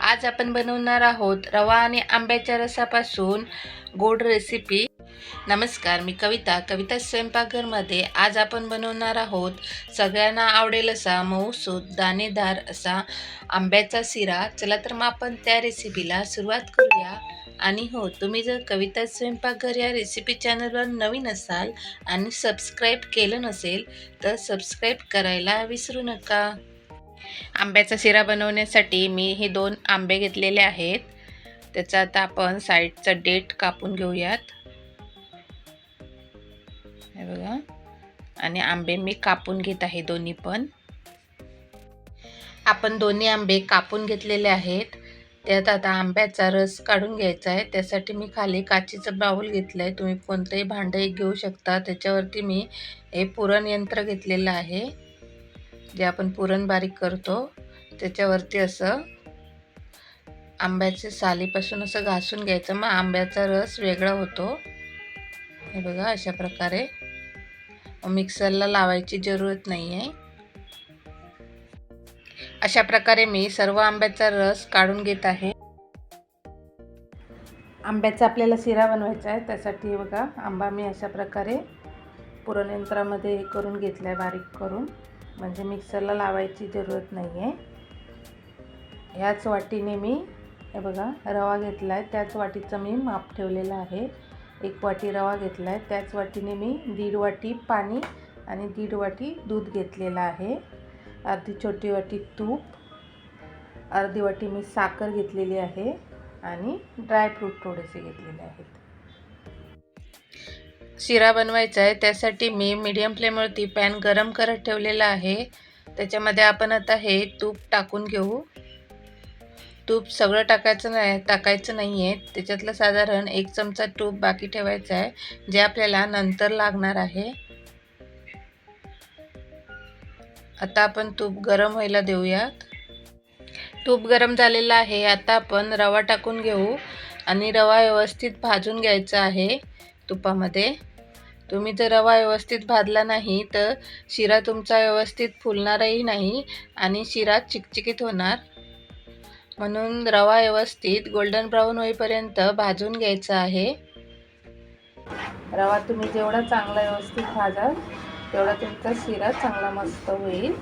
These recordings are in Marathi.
आज आपण बनवणार आहोत रवा आणि आंब्याच्या रसापासून गोड रेसिपी नमस्कार मी कविता. कविता स्वयंपाकघरमध्ये आज आपण बनवणार आहोत सगळ्यांना आवडेल असा मऊसूत दाणेदार असा आंब्याचा शिरा. चला तर मग आपण त्या रेसिपीला सुरुवात करूया. आणि हो तुम्ही जर कविता स्वयंपाकघर या रेसिपी चॅनलवर नवीन असाल आणि सबस्क्राईब केलं नसेल तर सबस्क्राईब करायला विसरू नका. आंब्याचा शिरा बनवण्यासाठी मी हे दोन आंबे घेतलेले आहेत. त्याचा आता आपण साईडचा डेट कापून घेऊयात. हे बघा. आणि आंबे मी कापून घेत आहे दोन्ही पण. आपण दोन्ही आंबे कापून घेतलेले आहेत. त्यात आता आंब्याचा रस काढून घ्यायचा आहे. त्यासाठी मी खाली काचीचं बाऊल घेतलं आहे तुम्ही कोणतंही भांडं एक घेऊ शकता. त्याच्यावरती मी हे पुरण यंत्र घेतलेलं आहे. जे आपण पुरण बारीक करतो त्याच्यावरती असं आंब्याचे सालीपासून असं घासून घ्यायचं. मग आंब्याचा रस वेगळा होतो. हे बघा अशा प्रकारे. मिक्सरला लावायची जरूरत नाही आहे अशा प्रकारे मी सर्व आंब्याचा रस काढून घेत आहे. आंब्याचा आपल्याला शिरा बनवायचा आहे. त्यासाठी बघा आंबा मी अशा प्रकारे पुरण यंत्रामध्ये हे करून घेतला आहे बारीक करून. म्हणजे मिक्सरला लावायची जरूरत नाही आहे ह्याच वाटीने मी हे बघा रवा घेतला आहे त्याच वाटीचं मी माप ठेवलेलं आहे. एक वाटी रवा घेतला आहे त्याच वाटीने मी दीड वाटी पाणी आणि दीड वाटी दूध घेतलेलं आहे. अर्धी छोटी वाटी तूप. अर्धी वाटी मी साखर घेतलेली आहे आणि ड्रायफ्रूट थोडेसे घेतलेले आहेत. शिरा बनवायचा आहे. त्यासाठी मी मीडियम फ्लेमवरती पॅन गरम करत ठेवलेला आहे. त्याच्यामध्ये आपण आता हे तूप टाकून घेऊ. तूप सगळं टाकायचं नाही टाकायचं नाही आहे त्याच्यातलं साधारण एक चमचा तूप बाकी ठेवायचं आहे जे आपल्याला नंतर लागणार आहे. आता आपण तूप गरम व्हायला देऊयात. तूप गरम झालेलं आहे. आता आपण रवा टाकून घेऊ आणि रवा व्यवस्थित भाजून घ्यायचा आहे. तुपामध्ये. तुम्ही जर रवा व्यवस्थित भाजला नाही तर शिरा तुमचा व्यवस्थित फुलणारही नाही आणि शिरा चिकचिकीत होणार. म्हणून रवा व्यवस्थित गोल्डन ब्राऊन होईपर्यंत भाजून घ्यायचा आहे. रवा तुम्ही जेवढा चांगला व्यवस्थित भाजाल तेवढा तुमचा शिरा चांगला मस्त होईल.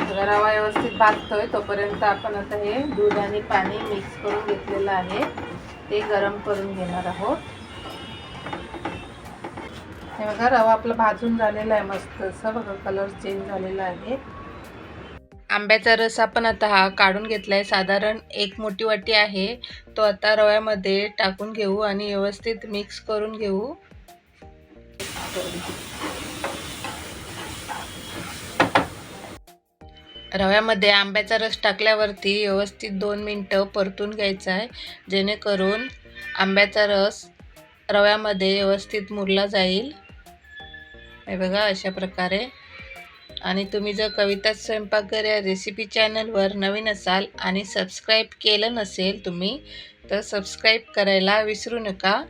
रवा व्यवस्थित भाजतोय तोपर्यंत आपण आता हे दूध आणि पाणी मिक्स करून घेतलेलं आहे. ते गरम करून घेणार आहोत. हे बघा रवा आपला भाजून झालेला आहे मस्त. असं बघा कलर चेंज झालेला आहे. आंब्याचा रस आपण आता हा काढून घेतला आहे साधारण एक मोठी वाटी आहे. तो आता रव्यामध्ये टाकून घेऊ आणि व्यवस्थित मिक्स करून घेऊ. रव्यामध्ये आंब्याचा रस टाकल्यावरती व्यवस्थित दोन मिनटं परतून घ्यायचा आहे. जेणेकरून आंब्याचा रस रव्यामध्ये व्यवस्थित मुरला जाईल. हे बघा अशा प्रकारे. आणि तुम्ही जर कविता स्वयंपाकघर या रेसिपी चॅनलवर नवीन असाल आणि सबस्क्राईब केलं नसेल तुम्ही तर सबस्क्राईब करायला विसरू नका.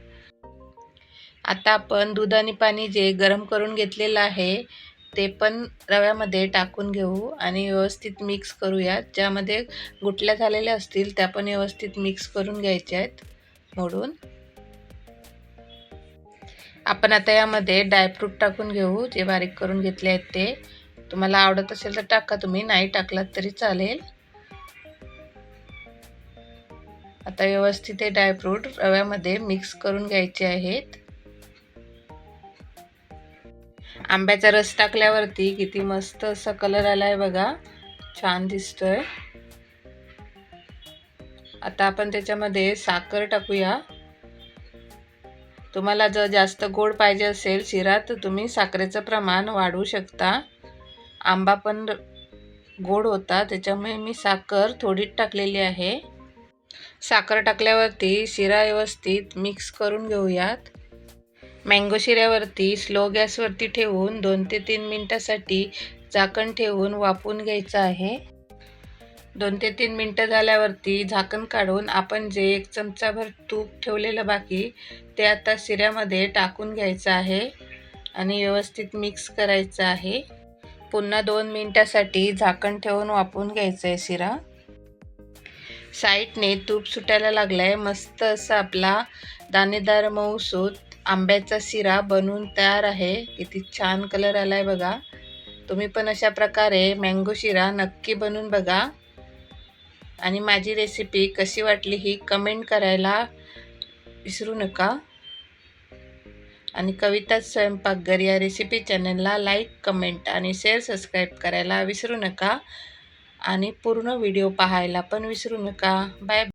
आता आपण दूध आणि पाणी जे गरम करून घेतलेलं आहे ते पण रव्यामध्ये टाकून घेऊ आणि व्यवस्थित मिक्स करूयात ज्यामध्ये गुटल्या झालेल्या असतील त्या पण व्यवस्थित मिक्स करून घ्यायच्या आहेत मोडून. आपण आता यामध्ये ड्रायफ्रूट टाकून घेऊ. जे बारीक करून घेतले आहेत ते. तुम्हाला आवडत असेल तर टाका तुम्ही. नाही टाकलात तरी चालेल. आता व्यवस्थित हे ड्रायफ्रूट रव्यामध्ये मिक्स करून घ्यायचे आहेत. आंब्याचा रस टाकल्यावरती किती मस्त असा कलर आला आहे बघा. छान दिसतोय. आता आपण त्याच्यामध्ये साखर टाकूया. तुम्हाला जर जास्त गोड पाहिजे असेल शिरा तर तुम्ही साखरेचं प्रमाण वाढवू शकता. आंबा पण गोड होता त्याच्यामुळे मी साखर थोडीच टाकलेली आहे. साखर टाकल्यावरती शिरा व्यवस्थित मिक्स करून घेऊयात. मँगो शिऱ्यावरती स्लो गॅसवरती ठेवून दोन ते तीन मिनटासाठी झाकण ठेवून वापून घ्यायचं आहे. दोन ते तीन मिनटं झाल्यावरती झाकण काढून आपण जे एक चमचाभर तूप ठेवलेलं बाकी ते आता शिऱ्यामध्ये टाकून घ्यायचं आहे आणि व्यवस्थित मिक्स करायचं आहे. पुन्हा दोन मिनटासाठी झाकण ठेवून वापरून घ्यायचं आहे शिरा. साईडने तूप सुटायला लागलाय. मस्त असा आपला दाणेदार मऊसूत आंब्याचा शिरा बनवून तयार आहे. किती छान कलर आलाय बघा. तुम्ही पण अशा प्रकारे मँगो शिरा नक्की बनवून बघा. आणि माझी रेसिपी कशी वाटली ही कमेंट करायला विसरू नका. आणि कविता स्वयंपाकघर या रेसिपी चॅनलला लाईक कमेंट आणि शेअर सबस्क्राईब करायला विसरू नका. आणि पूर्ण व्हिडिओ पाहायला पण विसरू नका. बाय